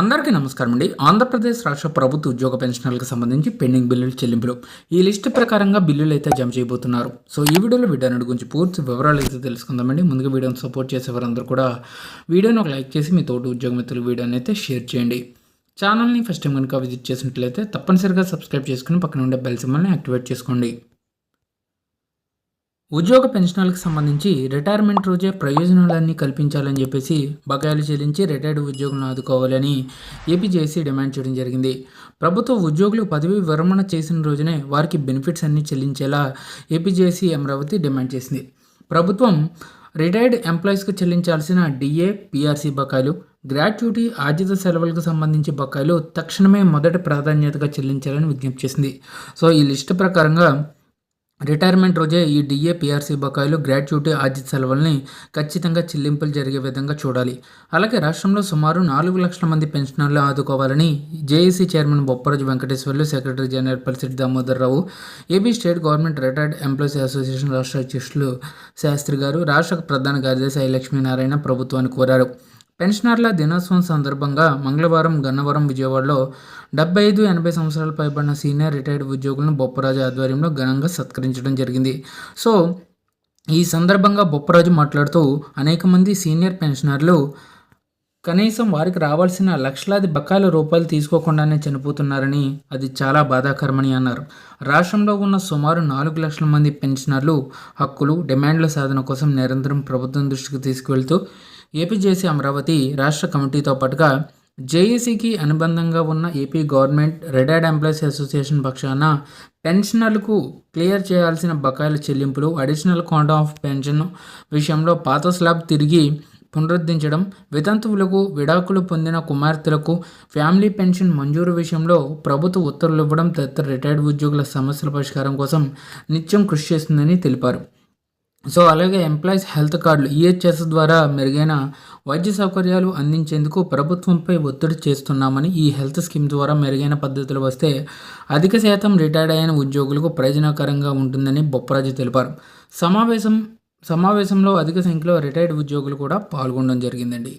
అందరికీ నమస్కారం అండి ఆంధ్రప్రదేశ్ రాష్ట్ర ప్రభుత్వ ఉద్యోగ పెన్షనర్లకు సంబంధించి పెండింగ్ బిల్లుల చెల్లింపులు. ఈ లిస్టు ప్రకారంగా బిల్లులు అయితే జమ చేయబోతున్నారు. సో ఈ వీడియోలో వీడియో గురించి పూర్తి వివరాలు అయితే తెలుసుకుందామండి. ముందుగా వీడియోని సపోర్ట్ చేసేవారందరూ కూడా వీడియోని ఒక లైక్ చేసి మీ తోటి ఉద్యోగ మిత్రులు వీడియోని అయితే షేర్ చేయండి. ఛానల్ని ఫస్ట్ టైం కనుక విజిట్ చేసినట్లయితే తప్పనిసరిగా సబ్స్క్రైబ్ చేసుకుని పక్కన ఉండే బెల్ సింబల్ని యాక్టివేట్ చేసుకోండి. ఉద్యోగ పెన్షనర్లకు సంబంధించి రిటైర్మెంట్ రోజే ప్రయోజనాలన్నీ కల్పించాలని చెప్పేసి బకాయిలు చెల్లించి రిటైర్డ్ ఉద్యోగులను ఆదుకోవాలని ఏపీజేసీ డిమాండ్ చేయడం జరిగింది. ప్రభుత్వ ఉద్యోగులు పదవి విరమణ చేసిన రోజునే వారికి బెనిఫిట్స్ అన్నీ చెల్లించేలా ఏపీజేసీ అమరావతి డిమాండ్ చేసింది. ప్రభుత్వం రిటైర్డ్ ఎంప్లాయీస్కు చెల్లించాల్సిన డిఏ పీఆర్సీ బకాయిలు గ్రాట్యుటీ ఆర్జిత సెలవులకు సంబంధించి బకాయిలు తక్షణమే మొదటి ప్రాధాన్యతగా చెల్లించాలని విజ్ఞప్తి చేసింది. సో ఈ లిస్టు ప్రకారంగా రిటైర్మెంట్ రోజే ఈ డిఏ పిఆర్సీ బకాయిలు గ్రాడ్యుటీ ఆర్జిత సెలవుల్ని ఖచ్చితంగా చెల్లింపులు జరిగే విధంగా చూడాలి. అలాగే రాష్ట్రంలో సుమారు నాలుగు లక్షల మంది పెన్షనర్లు ఆదుకోవాలని JAC chairman Bopparaju Venkateswarlu secretary general Palisetti Damodar Rao AP state government retired employees association రాష్ట్ర అధ్యక్షులు శాస్త్రి గారు రాష్ట్ర ప్రధాన కార్యదర్శి ఐ లక్ష్మీనారాయణ ప్రభుత్వాన్ని కోరారు. పెన్షనర్ల దినోత్సవం సందర్భంగా మంగళవారం గన్నవరం విజయవాడలో డెబ్బై ఐదు ఎనభై సంవత్సరాల పైబడిన సీనియర్ రిటైర్డ్ ఉద్యోగులను బొప్పరాజు ఆధ్వర్యంలో ఘనంగా సత్కరించడం జరిగింది. సో ఈ సందర్భంగా బొప్పరాజు మాట్లాడుతూ అనేక మంది సీనియర్ పెన్షనర్లు కనీసం వారికి రావాల్సిన లక్షలాది బకాయిల రూపాయలు తీసుకోకుండానే చనిపోతున్నారని అది చాలా బాధాకరమని అన్నారు. రాష్ట్రంలో ఉన్న సుమారు నాలుగు లక్షల మంది పెన్షనర్లు హక్కులు డిమాండ్ల సాధన కోసం నిరంతరం ప్రభుత్వం దృష్టికి తీసుకువెళ్తూ ఏపీజేసీ అమరావతి రాష్ట్ర కమిటీతో పాటుగా జేఏసీకి అనుబంధంగా ఉన్న AP government retired employees association పక్షాన పెన్షనర్లకు క్లియర్ చేయాల్సిన బకాయిల చెల్లింపులు అడిషనల్ క్వాంటమ్ ఆఫ్ పెన్షన్ విషయంలో పాత స్లాబ్ తిరిగి పునరుద్ధరించడం వితంతువులకు విడాకులు పొందిన కుమార్తెలకు ఫ్యామిలీ పెన్షన్ మంజూరు విషయంలో ప్రభుత్వ ఉత్తర్వులు ఇవ్వడం తదితర రిటైర్డ్ ఉద్యోగుల సమస్యల పరిష్కారం కోసం నిత్యం కృషి చేస్తుందని తెలిపారు. సో అలాగే ఎంప్లాయీస్ హెల్త్ కార్డులు ఈహెచ్ఎస్ ద్వారా మెరుగైన వైద్య సౌకర్యాలు అందించేందుకు ప్రభుత్వంపై ఒత్తిడి చేస్తున్నామని ఈ హెల్త్ స్కీమ్ ద్వారా మెరుగైన పద్ధతులు వస్తే అధిక శాతం రిటైర్డ్ అయిన ఉద్యోగులకు ప్రయోజనకరంగా ఉంటుందని బొప్పరాజు తెలిపారు. సమావేశం సమావేశంలో అధిక సంఖ్యలో రిటైర్డ్ ఉద్యోగులు కూడా పాల్గొనడం జరిగిందండి.